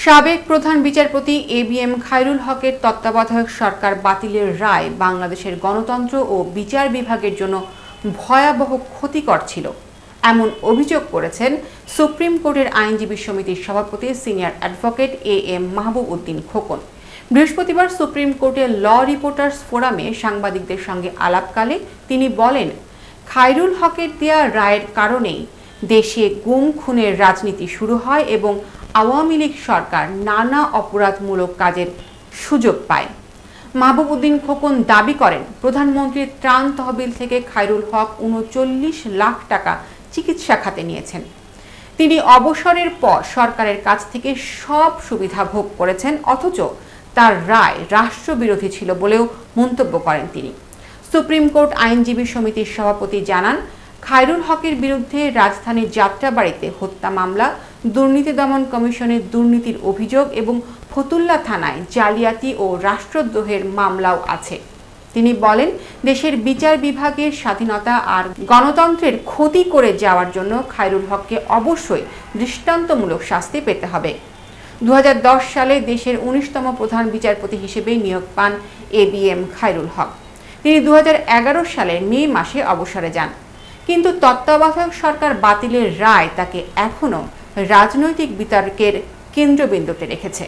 সাবেক প্রধান বিচারপতি এ বি এম খায়রুল হকের তত্ত্বাবধায়ক সরকার বাতিলের রায় বাংলাদেশের গণতন্ত্র ও বিচার বিভাগের জন্য ভয়াবহ ক্ষতিকর ছিল। এমন অভিযোগ করেছেন সুপ্রিম কোর্টের আইনজীবী সমিতির সভাপতি senior advocate A M Mahbub Uddin Khokon. বৃহস্পতিবার সুপ্রিম কোর্টের ল রিপোর্টার্স ফোরামে সাংবাদিকদের সঙ্গে আলাপকালে তিনি বলেন, খায়রুল হকের দেয়া রায়ের কারণেই দেশে গুম খুনের রাজনীতি শুরু হয় এবং আওয়ামী লীগ সরকার নানা অপরাধমূলক কাজের সুযোগ পায়। মাহবুব উদ্দিন খোকন দাবি করেন প্রধানমন্ত্রীর ত্রাণ তহবিল থেকে খায়রুল হক উনচল্লিশ লাখ টাকা চিকিৎসা খাতে নিয়েছেন। তিনি অবসরের পর সরকারের কাছ থেকে সব সুবিধা ভোগ করেছেন, অথচ তার রায় রাষ্ট্রবিরোধী ছিল বলেও মন্তব্য করেন তিনি। সুপ্রিম কোর্ট আইনজীবী সমিতির সভাপতি জানান খায়রুল হকের বিরুদ্ধে রাজধানীর যাত্রাবাড়িতে হত্যা মামলা, দুর্নীতি দমন কমিশনের দুর্নীতির অভিযোগ এবং ফতুল্লা থানায় জালিয়াতি ও রাষ্ট্রদ্রোহের মামলাও আছে। তিনি বলেন, দেশের বিচার বিভাগের স্বাধীনতা আর গণতন্ত্রের ক্ষতি করে যাওয়ার জন্য খায়রুল হককে অবশ্যই দৃষ্টান্তমূলক শাস্তি পেতে হবে। দু হাজার দশ সালে দেশের উনিশতম প্রধান বিচারপতি হিসেবে নিয়োগ পান A B M Khairul Haque. তিনি দু হাজার এগারো সালের মে মাসে অবসরে যান। কিন্তু তত্ত্বাবধায়ক সরকার বাতিলের রায় তাকে এখনও রাজনৈতিক বিতর্কের কেন্দ্রবিন্দুতে রেখেছে।